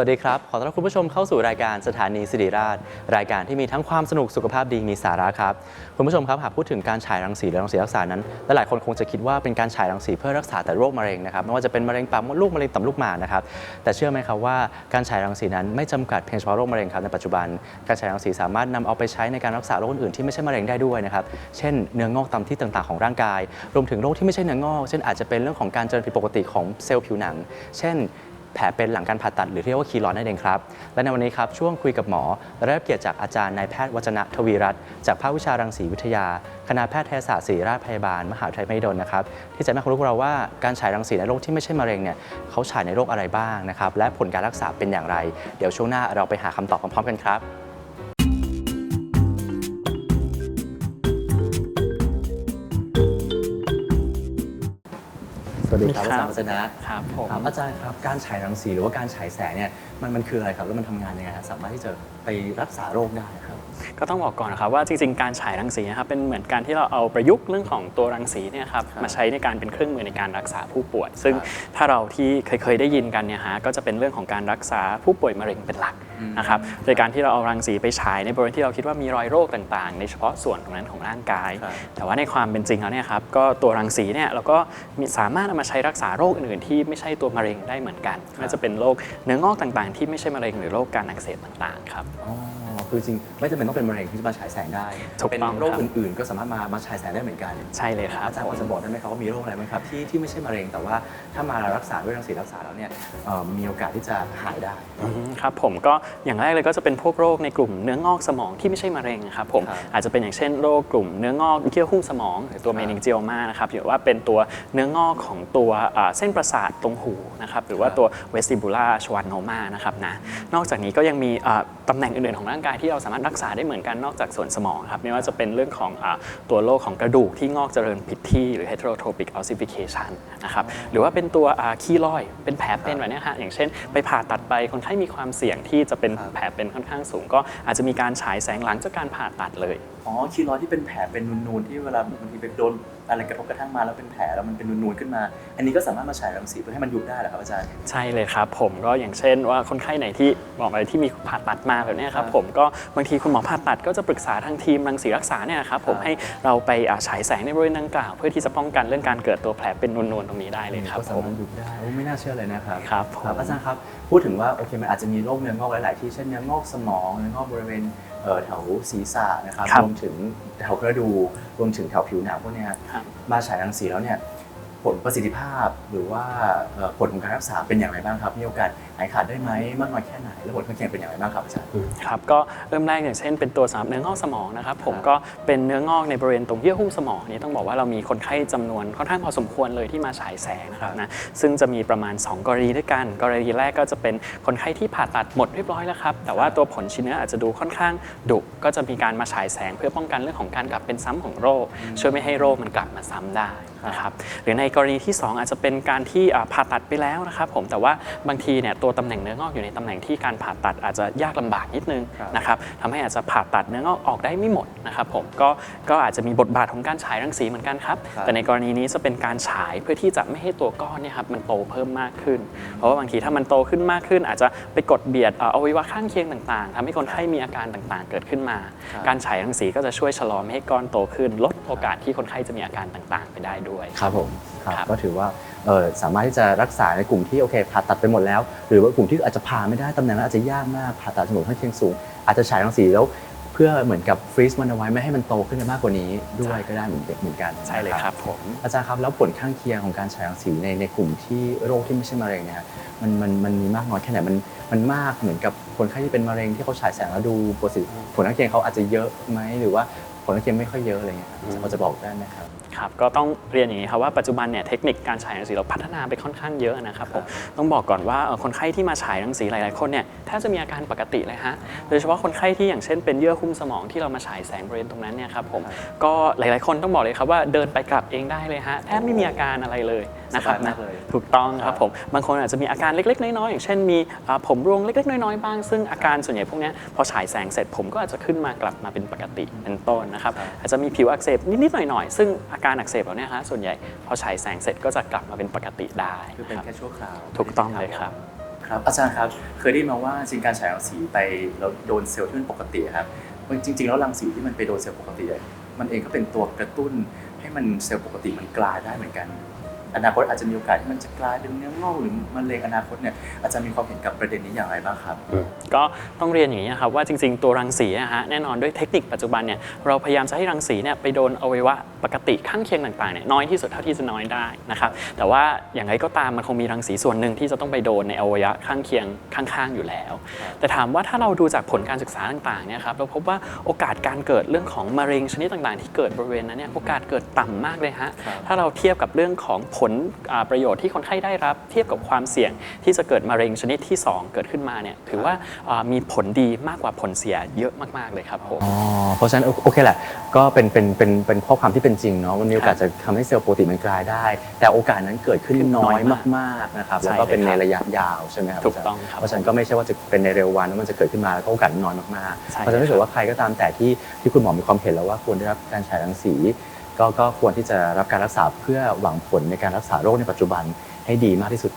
วัสดีครับ ขอต้อนรับคุณผู้ชมเข้าสู่รายการสถานีสิริราช รายการที่มีทั้งความสนุกสุขภาพดีมีสาระครับ คุณผู้ชมครับหากพูดถึงการฉายรังสีหรือรังสีรักษานั้นหลายคนคงจะคิดว่าเป็นการฉายรังสีเพื่อรักษาแต่โรคมะเร็งนะครับไม่ว่าจะเป็นมะเร็งปากมดลูกมะเร็งต่อมลูกหมากนะครับแต่เชื่อไหมครับว่าการฉายรังสีนั้นไม่จำกัดเพียงเฉพาะโรคมะเร็งครับในปัจจุบัน การฉายรังสีสามารถนำเอาไปใช้ในการรักษาโรคอื่นที่ไม่ใช่มะเร็งได้ด้วยนะครับเช่นเนื้องอกตามที่ต่างๆของร่างกาย รวมถึงโรคที่ไม่ใช่เนื้องอก เช่นอาจจะเป็นเรื่องของการเจริญผิดปกติของเซลล์ผิวหนัง เช่น แผลเป็นหลังการผ่าตัดหรือที่เรียกว่าคีรอนนั่นเองครับ และในวันนี้ครับช่วงคุยกับหมอเราได้รับเกียรติจากอาจารย์นายแพทย์วัจนะทวีรัตน์จากภาควิชารังสีวิทยา คณะแพทยศาสตร์ศิริราชพยาบาล มหาวิทยาลัยมหิดลนะครับที่จะมาคุยกับเราว่าการฉายรังสีในโรคที่ไม่ใช่มะเร็งเนี่ยเขาฉายในโรคอะไรบ้างนะครับและผลการรักษาเป็นอย่างไร เดี๋ยวช่วงหน้าเราไปหาคำตอบพร้อมๆกันครับ สวัสดีครับอาจารย์วัจนะครับผมครับอาจารย์ครับการฉายรังสีหรือว่าการฉายแสงเนี่ยมันมันคืออะไรครับแล้วมันทำงานยังไงครับสามารถที่จะไปรักษาโรคได้ครับก็ต้องบอกก่อนนะครับว่าจริงๆ การฉายรังสีนะครับเป็นเหมือนการที่เราเอาประยุกต์เรื่องของตัวรังสีเนี่ยครับครับมาใช้ในการเป็นเครื่องมือในการรักษาผู้ป่วย ซึ่งครับถ้าเราที่เคยเคยได้ยินกันเนี่ยฮะก็จะเป็นเรื่องของการรักษาผู้ป่วยมะเร็งเป็นหลักอืม นะครับโดยการที่เราเอารังสีไปฉายในบริเวณที่เราคิดว่ามีรอยโรคต่างๆ ในเฉพาะส่วนตรงนั้นของร่างกายครับแต่ว่าในความเป็นจริงแล้วเนี่ยครับก็ตัวรังสีเนี่ยเราก็มีสามารถเอามาใช้รักษาโรคอื่นๆที่ไม่ใช่ตัวมะเร็งได้เหมือนกันไม่ว่าจะเป็นโรคเนื้องอกต่างๆ ที่ไม่ใช่มะเร็งหรือโรคการอักเสบต่างๆครับอ๋อ คือจริงไม่จำเป็นต้องเป็นมะเร็งที่จะมาฉายแสงได้ ถูกเป็นต้องโรคครับ อื่นๆ ก็สามารถมามาฉายแสงได้เหมือนกัน ใช่เลยครับ อาจารย์พอจะบอกได้ไหมครับว่ามีโรคอะไรไหมครับที่ที่ไม่ใช่มะเร็งแต่ว่าถ้ามารักษาด้วยรังสีรักษาแล้วเนี่ยเอ่อมีโอกาสที่จะหายได้ อืมครับผมก็อย่างแรกเลยก็จะเป็นพวกโรคในกลุ่มเนื้องอกสมองที่ไม่ใช่มะเร็งครับผมครับอาจจะเป็นอย่างเช่นโรคกลุ่มเนื้องอกเยื่อหุ้มสมอง หรือตัวครับเมนิงเจียมานะครับหรือว่าเป็นตัวเนื้องอกของตัวอ่าเส้นประสาทตรงหูนะครับหรือว่าครับ ตัวเวสติบูล่าชวันโนมานะครับนะนอกจากนี้ก็ยังมีอ่าตำแหน่งอื่นๆของร่างกายที่เราสามารถรักษาได้เหมือนกันนอกจากส่วนสมองครับไม่ว่าจะเป็นเรื่องของอตัวโรคของกระดูกที่งอกเจริญผิดที่หรือ heterotropic ossification นะครับหรือว่าเป็นตัวขี้รอยเป็นแผลเป็นแบบนี้ยฮะอย่างเช่น ไปผ่าตัดไปคนไข้มีความเสี่ยงที่จะเป็นแผลเป็นค่อนข้างสูง ก็อาจจะมีการฉายแสงหลังจากการผ่าตัดเลย อ๋อคีรอยด์ที่เป็นแผลเป็นนูนๆที่เวลาบางทีไปโดนอะไรกระทบกระทั่งมาแล้วเป็นแผลแล้วมันเป็นนูนๆขึ้นมา อันนี้ก็สามารถมาฉายรังสีเพื่อให้มันยุบได้เหรอครับอาจารย์ ใช่เลยครับผมก็อย่างเช่นว่าคนไข้ไหนที่บอกอะไรที่มีผ่าตัดมาแบบเนี้ยครับครับผมก็บางทีคุณหมอผ่าตัดก็จะปรึกษาทางทีมรังสีรักษาเนี่ยนะครับผมครับให้เราไปอ่าฉายแสงในบริเวณดังกล่าว เพื่อที่จะป้องกันเรื่องการเกิดตัวแผลเป็นนูนๆตรงนี้ได้เลยครับก็ผสามมารถยุบได้โอ้ไม่น่าเชื่อเลยนะครับครับผมอาจารย์ครับพูดถึงว่าโอเคมันอาจจะมีโรคเนื้องอกหลาย ๆ ที่เช่นเนื้องอกสมองเนื้องอกบริเวณเอ่อ แถวศีรษะนะครับครับรวมถึงแถวกระดูกรวมถึงแถวผิวหนังพวกเนี้ยครับมาฉายรังสีแล้วเนี่ย ผลประสิทธิภาพ หรือว่าเอ่อผลของการรักษาเป็นอย่างไรบ้างครับ มีโอกาสหายขาดได้ไหมมากน้อยแค่ไหน และผลข้างเคียงเป็นอย่างไรบ้างครับอาจารย์ครับก็เริ่มแรกอย่างเช่นเป็นตัวสำหรับเนื้องอกสมองนะครับผมครับก็เป็นเนื้องอกในบริเวณตรงเยื่อหุ้มสมองอันนี้ต้องบอกว่าเรามีคนไข้จำนวนค่อนข้างพอสมควรเลยที่มาฉายแสงนะครับนะซึ่งจะมีประมาณ 2 กรณีด้วยกัน กรณีแรกก็จะเป็นคนไข้ที่ผ่าตัดหมดเรียบร้อยแล้วครับแต่ว่าตัวผลชิ้นเนื้ออาจจะดูค่อนข้างดุก็จะมีการมาฉายแสงเพื่อป้องกันเรื่องของการกลับเป็นซ้ำของโรคช่วยไม่ให้โรคมันกลับมาซ้ำได้นะครับหรือในกรณีที่ 2 อาจจะเป็นการที่อ่าผ่าตัดไปแล้วนะครับผมแต่ว่าบางทีเนี่ยตัวตำแหน่งเนื้องอกอยู่ในตำแหน่งที่การผ่าตัดอาจจะยากลำบากนิดนึงครับนะครับทำให้อาจจะผ่าตัดเนื้องอกออกได้ไม่หมดนะครับผมก็ก็อาจจะมีบทบาทของการฉายรังสีเหมือนกันครับครับ แต่ในกรณีนี้จะเป็นการฉายเพื่อที่จะไม่ให้ตัวก้อนเนี่ยครับมันโตเพิ่มมากขึ้น เพราะว่าบางทีถ้ามันโตขึ้นมากขึ้น อาจจะไปกดเบียดเอ่ออวัยวะข้างเคียงต่างๆทำให้คนไข้มีอาการต่างๆ เกิดขึ้นมาครับการฉายรังสีก็จะช่วยชะลอไม่ให้ก้อนโตขึ้นลด โอกาสที่คนไข้จะมีอาการต่างๆ ไปได้ด้วย ครับผมครับครับ ก็ถือว่าเอ่อสามารถที่จะรักษาในกลุ่มที่โอเคผ่าตัดไปหมดแล้ว หรือว่ากลุ่มที่อาจจะผ่าไม่ได้ตำแหน่งนั้นอาจจะยากมากผ่าตัดสมองข้างเคียงสูง อาจจะฉายรังสีแล้ว เพื่อเหมือนกับฟรีซมันเอาไว้ไม่ให้มันโตขึ้นไปมากกว่านี้ด้วยก็ได้เหมือนเหมือนกันใช่เลยครับผม อาจารย์ครับแล้วผลข้างเคียงของการฉายรังสีในในกลุ่มที่โรคที่ไม่ใช่มะเร็งเนี่ยมันมันมันมีมากน้อยแค่ไหนมันมันมากเหมือนกับคนไข้ที่เป็นมะเร็งที่เขาฉายแสงแล้วดูปกติผลข้างเคียงเขาอาจจะเยอะไหมหรือว่า ผลข้างเคียงไม่ค่อยเยอะอะไรเงี้ยครับอาจารย์พอจะบอกได้ไหมครับ ครับก็ต้องเรียนอย่างนี้ครับว่าปัจจุบันเนี่ยเทคนิคการฉายรังสีเราพัฒนาไปค่อนข้างเยอะนะครับผมต้องบอกก่อนว่าเอ่อคนไข้ที่มาฉายรังสีหลายๆคนเนี่ยแทบจะมีอาการปกติเลยฮะโดยเฉพาะคนไข้ที่อย่างเช่นเป็นเยื่อหุ้มสมองที่เรามาฉายแสงบริเวณตรงนั้นเนี่ยครับผมครับก็หลายๆคนต้องบอกเลยครับว่าเดินไปกลับเองได้เลยฮะแทบไม่มีอาการอะไรเลย นะครับสบายมานะกเลยถูกต้องคครัรับบผมบางคนอาจจะมีอาการเล็ก ๆ น้อยๆอย่างเช่นมีอ่าผมร่วงเล็ก ๆ น้อยๆบ้างซึ่งอาการส่วนใหญ่พวกเนี้ยพอฉายแสงเสร็จผมก็อาจจะขึ้นมากลับมาเป็นปกติเป็นต้นนะครับครับอาจจะมีผิวอักเสบนิดๆหน่อยๆซึ่งอาการอักเสบเหล่านี้ฮะส่วนใหญ่พอฉายแสงเสร็จก็จะกลับมาเป็นปกติได้คือเป็นครับแค่ชั่วคราวถูกต้องเลยครับคครับอาจารย์ครับเคยได้ยินมาว่าจริงการฉายรังสีไปแล้วโดนเซลล์ที่มันปกติครับมันจริง ๆ แล้วรังสีที่มันไปโดนเซลล์ปกติอะมันเองก็เป็นตัวกระตุ้นให้มันเซลล์ปกติมันกลายได้เหมือนกัน อนาคตอาจจะมีโอกาสที่มันจะกลายเป็นเนื้องอกหรือมะเร็งอนาคตเนี่ยอาจารย์มีความเห็นกับประเด็นนี้อย่างไรบ้างครับ ก็ต้องเรียนอย่างนี้นะครับว่าจริงๆตัวรังสีอะฮะแน่นอนด้วยเทคนิคปัจจุบันเนี่ยเราพยายามจะให้รังสีเนี่ยไปโดนอวัยวะปกติข้างเคียงต่างๆเนี่ยน้อยที่สุดเท่าที่จะน้อยได้นะครับแต่ว่าอย่างไรก็ตามมันคงมีรังสีส่วนหนึ่งที่จะต้องไปโดนในอวัยวะข้างเคียงข้างๆอยู่แล้ว แต่ถามว่าถ้าเราดูจากผลการศึกษาต่างๆเนี่ยครับเราพบว่าโอกาสการเกิดเรื่องของมะเร็งชนิดต่างๆ ที่เกิดบริเวณนั้นเนี่ยโอกาสเกิดต่ำมากเลยฮะครับถ้าเราเทียบกับเรื่องของผลอ่าประโยชน์ที่คนไข้ได้รับ เทียบกับความเสี่ยงที่จะเกิดมะเร็งชนิดที่ 2 เกิดขึ้นมาเนี่ยถือว่าอ่ามีผลดีมากกว่าผลเสียเยอะมากๆเลยครับผมอ๋อเพราะฉะนั้นโอโอเคแหละก็เป็นเป็นเป็นเป็นข้อความที่เป็นจริงเนาะมันมีโอกาสจะทำให้เซลล์ปกติมันกลายได้ แต่โอกาสนั้นเกิดขึ้นขึ้นน้น้ออยยมากมากๆนะครับใช่แล้วก็เป็นเลยในครับระยะยาวใช่ไหมครับถูกต้องครับเพราะฉะนั้นก็ไม่ใช่ว่าจะเป็นในเร็ววันแล้วมันจะเกิดขึ้นมาแล้วก็โอกาสน้อยมากๆใช่เพราะฉะนั้นถ้าเกิดว่าใครก็ตามแต่ที่ที่คุณหมอมีความเห็นแล้วว่าควรได้รับการฉายรังสี ก็ก็ควรที่จะรับการรักษาเพื่อหวังผลในการรักษาโรคในปัจจุบันให้ดีมากที่สุด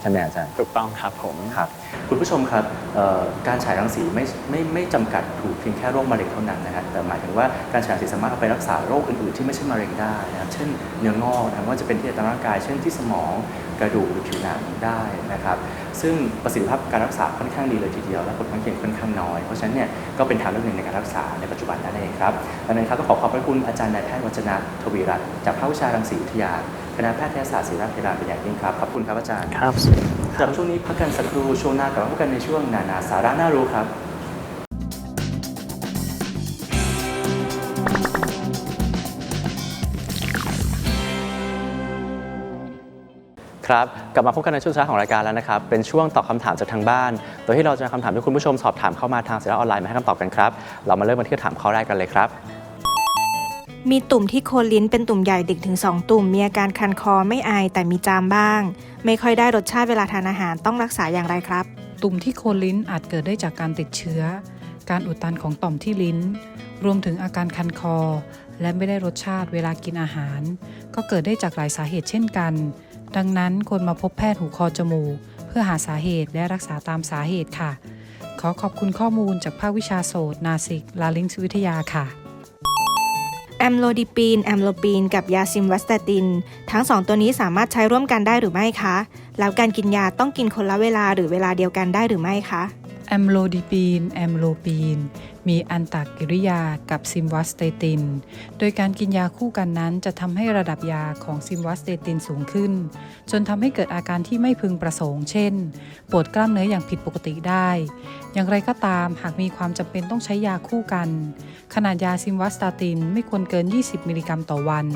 ใช่ไหมอาจารย์ ถูกต้องครับผมครับคุณผู้ชมครับเอ่อการฉายรังสีไม่ไม่ไม่จำกัดถูกเพียงแค่โรคมะเร็งเท่านั้นนะครับแต่หมายถึงว่าการฉายรังสีสามารถเอาไปรักษาโรคอื่นๆที่ไม่ใช่มะเร็งได้นะครับเช่นเนื้องอกนะครับว่าจะเป็นที่ตามร่างกาย เช่นที่สมอง กระดูกหรือผิวหนังได้นะครับ ซึ่งประสิทธิภาพการรักษาค่อนข้างดีเลยทีเดียว และผลข้างเคียงค่อนข้างน้อย เพราะฉะนั้นเนี่ยก็เป็นทางเลือกหนึ่งในการรักษาในปัจจุบันนั่นเองครับดังนั้นครับก็ขอขอบพระคุณอาจารย์นายแพทย์วัจนะทวีรัตน์จากภาควิชารังสีวิทยาคณะแพทยศาสตร์ศิริราชพยาบาลเป็นอย่างยิ่งครับ ขอบคุณครับอาจารย์ ครับจากช่วงนี้พักกันสักครู่ช่วงหน้ากลับมาพบกันในช่วงนานาสาระน่ารู้ครับ ครับกลับมาพบกันในช่วงสุดท้ายของรายการแล้วนะครับ เป็นช่วงตอบคำถามจากทางบ้าน โดยที่เราจะนำคำถามที่คุณผู้ชมสอบถามเข้ามาทางสาระออนไลน์มาให้คำตอบกันครับ เรามาเริ่มกันที่คำถามข้อแรกกันเลยครับ มีตุ่มที่โคนลิ้นเป็นตุ่มใหญ่ดึกถึง 2 ตุ่ม มีอาการคันคอไม่อายแต่มีจามบ้าง ไม่ค่อยได้รสชาติเวลาทานอาหารต้องรักษาอย่างไรครับ ตุ่มที่โคนลิ้นอาจเกิดได้จากการติดเชื้อ การอุดตันของต่อมที่ลิ้น รวมถึงอาการคันคอ และไม่ได้รสชาติเวลากินอาหาร ก็เกิดได้จากหลายสาเหตุเช่นกัน ดังนั้นควรมาพบแพทย์หูคอจมูก เพื่อหาสาเหตุและรักษาตามสาเหตุค่ะ ขอขอบคุณข้อมูลจากภาควิชาโสตนาสิก ลาลิงส์วิทยาค่ะแอมโลดิปีน แอมโลปีน กับยาซิมวัสเตติน ทั้ง2ตัวนี้สามารถใช้ร่วมกันได้หรือไม่คะ แล้วการกินยาต้องกินคนละเวลาหรือเวลาเดียวกันได้หรือไม่คะ แอมโลดิปีน แอมโลปีน มีอันตากกิริยากับซิมวัสเตติน โดยการกินยาคู่กันนั้นจะทำให้ระดับยาของซิมวัสเตตินสูงขึ้น จนทำให้เกิดอาการที่ไม่พึงประสงค์ เช่น ปวดกล้ามเนื้ออย่างผิดปกติได้ อย่างไรก็ตามหากมีความจำเป็นต้องใช้ยาคู่กัน ขนาดยาซิมวัสตาตินไม่ควรเกิน 20 มิลลิกรัมต่อวัน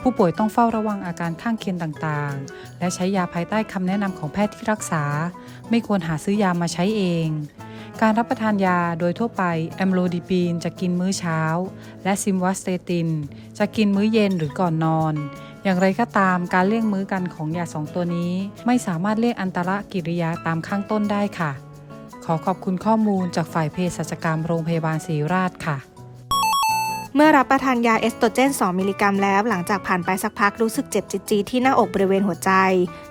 ผู้ป่วยต้องเฝ้าระวังอาการข้างเคียงต่างๆ และใช้ยาภายใต้คำแนะนำของแพทย์ที่รักษา ไม่ควรหาซื้อยามาใช้เอง การรับประทานยาโดยทั่วไปแอมโลดิปีนจะกินมื้อเช้า และซิมวัสเตติน จะกินมื้อเย็นหรือก่อนนอน อย่างไรก็ตามการเลี่ยงมื้อกันของยาสองตัวนี้ ไม่สามารถเลี่ยงอันตรกิริยาตามข้างต้นได้ค่ะ ขอขอบคุณข้อมูลจากฝ่ายเภสัชกรรมโรงพยาบาลศรีราชค่ะเมื่อรับประทานยาเอสโตรเจน 2 มิลลิกรัมแล้ว หลังจากผ่านไปสักพักรู้สึกเจ็บจี๊ดๆที่หน้าอกบริเวณหัวใจ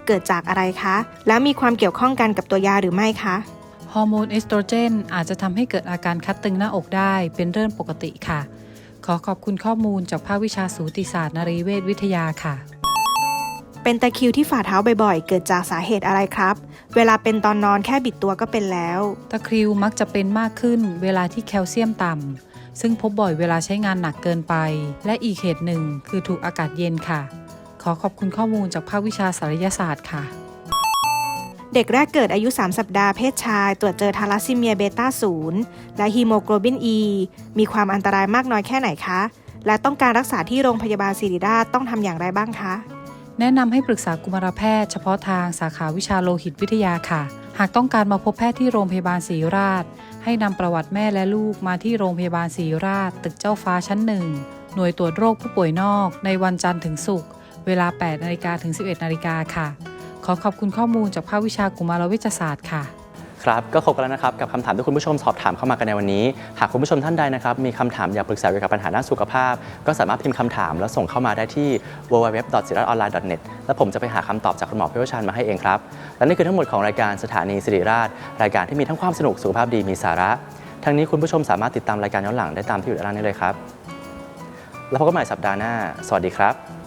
เกิดจากอะไรคะ แล้วมีความเกี่ยวข้องกันกับตัวยาหรือไม่คะ ฮอร์โมนเอสโตรเจนอาจจะทำให้เกิดอาการคัดตึงหน้าอกได้เป็นเรื่องปกติค่ะ ขอขอบคุณข้อมูลจากภาควิชาสูติศาสตร์นรีเวชวิทยาค่ะ เป็นตะคริวที่ฝ่าเท้าบ่อยๆ เกิดจากสาเหตุอะไรครับ เวลาเป็นตอนนอนแค่บิดตัวก็เป็นแล้ว ตะคริวมักจะเป็นมากขึ้นเวลาที่แคลเซียมต่ำซึ่งพบบ่อยเวลาใช้งานหนักเกินไป และอีกเหตุหนึ่งคือถูกอากาศเย็นค่ะ ขอขอบคุณข้อมูลจากภาควิชาสารยศาสตร์ค่ะ เด็กแรกเกิดอายุ 3 สัปดาห์เพศชาย ตรวจเจอทาลัสซีเมียเบต้า0และฮีโมโกลบิน E มีความอันตรายมากน้อยแค่ไหนคะ และต้องการรักษาที่โรงพยาบาลศิริราชต้องทำอย่างไรบ้างคะ แนะนำให้ปรึกษากุมารแพทย์เฉพาะทางสาขาวิชาโลหิตวิทยาค่ะ หากต้องการมาพบแพทย์ที่โรงพยาบาลศรีราช ให้นำประวัติแม่และลูกมาที่โรงพยาบาลศรีราช ตึกเจ้าฟ้าชั้นหนึ่งหน่วยตรวจโรคผู้ป่วยนอก ในวันจันทร์ถึงศุกร์เวลา 8 นาฬิกาถึง 11 นาฬิกาค่ะ ขอขอบคุณข้อมูลจากภาควิชากุมารเวชศาสตร์ค่ะ ครับก็ครบกันแล้วนะครับกับคำถามที่คุณผู้ชมสอบถามเข้ามากันในวันนี้ หากคุณผู้ชมท่านใดนะครับมีคำถามอยากปรึกษาเกี่ยวกับปัญหาด้านสุขภาพ ก็สามารถพิมพ์คำถามแล้วส่งเข้ามาได้ที่ www.siratonline.net และผมจะไปหาคำตอบจากคุณหมอผู้เชี่ยวชาญมาให้เองครับ และนี่คือทั้งหมดของรายการสถานีสิริราช รายการที่มีทั้งความสนุกสุขภาพดีมีสาระทั้งนี้คุณผู้ชมสามารถติดตามรายการย้อนหลังได้ตามที่อยู่ด้านล่างนี้เลยครับ แล้วพบกันใหม่สัปดาห์หน้า สวัสดีครับ